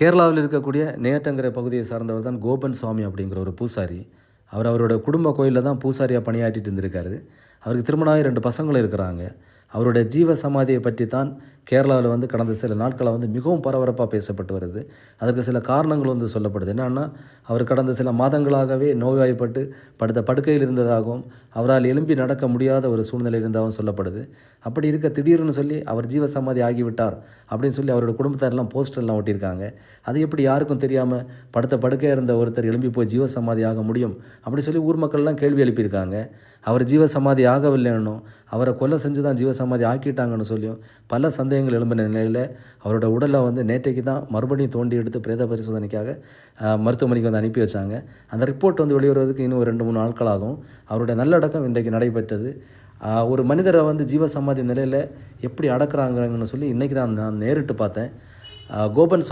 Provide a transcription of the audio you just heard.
கேரளாவில் இருக்கக்கூடிய நேற்றங்கரை பகுதியை சார்ந்தவர் தான் கோபன் சுவாமி அப்படிங்கிற ஒரு பூசாரி. அவர் அவரோட குடும்ப கோயிலில் தான் பூசாரியாக பணியாற்றிட்டு இருந்திருக்காரு. அவருக்கு திருமணம் ரெண்டு பசங்களும் இருக்கிறாங்க. அவருடைய ஜீவ சமாதியை பற்றி தான் கேரளாவில் வந்து கடந்த சில நாட்களாக வந்து மிகவும் பரபரப்பாக பேசப்பட்டு வருது. அதற்கு சில காரணங்கள் வந்து சொல்லப்படுது. என்னன்னா அவர் கடந்த சில மாதங்களாகவே நோய்வாய்ப்பட்டு படுத்த படுக்கையில் இருந்ததாகவும் அவரால் எழும்பி நடக்க முடியாத ஒரு சூழ்நிலை இருந்ததாகவும் சொல்லப்படுது. அப்படி இருக்க திடீர்னு சொல்லி அவர் ஜீவ சமாதி ஆகிவிட்டார் அப்படின்னு சொல்லி அவரோட குடும்பத்தாரெல்லாம் போஸ்டர்லாம் ஒட்டியிருக்காங்க. அது எப்படி யாருக்கும் தெரியாமல் படுத்த படுக்கையாக இருந்த ஒருத்தர் எழும்பி போய் ஜீவ சமாதி ஆக முடியும் அப்படி சொல்லி ஊர் மக்கள்லாம் கேள்வி எழுப்பியிருக்காங்க. அவர் ஜீவ சமாதி ஆகவில்லைன்னும் அவரை கொலை செஞ்சு தான் ஜீவ சமாதி ஆக்கிட்டாங்கன்னு சொல்லியும் பல சந்தேகங்கள் எழும்பின நிலையில் அவரோட உடலை வந்து நேற்றைக்கு தான் மறுபடியும் தோண்டி எடுத்து பிரேத பரிசோதனைக்காக மருத்துவமனைக்கு வந்து அனுப்பி வச்சாங்க. அந்த ரிப்போர்ட் வந்து வெளிவருவதற்கு இன்னும் ரெண்டு மூணு நாட்கள் ஆகும். அவருடைய நல்லடக்கம் இன்றைக்கு நடைபெற்றது. ஒரு மனிதரை வந்து ஜீவ சமாதி நிலையில் எப்படி அடக்குறாங்கன்னு சொல்லி இன்றைக்கி தான் நான் நேரிட்டு பார்த்தேன். கோபன் சுவாமி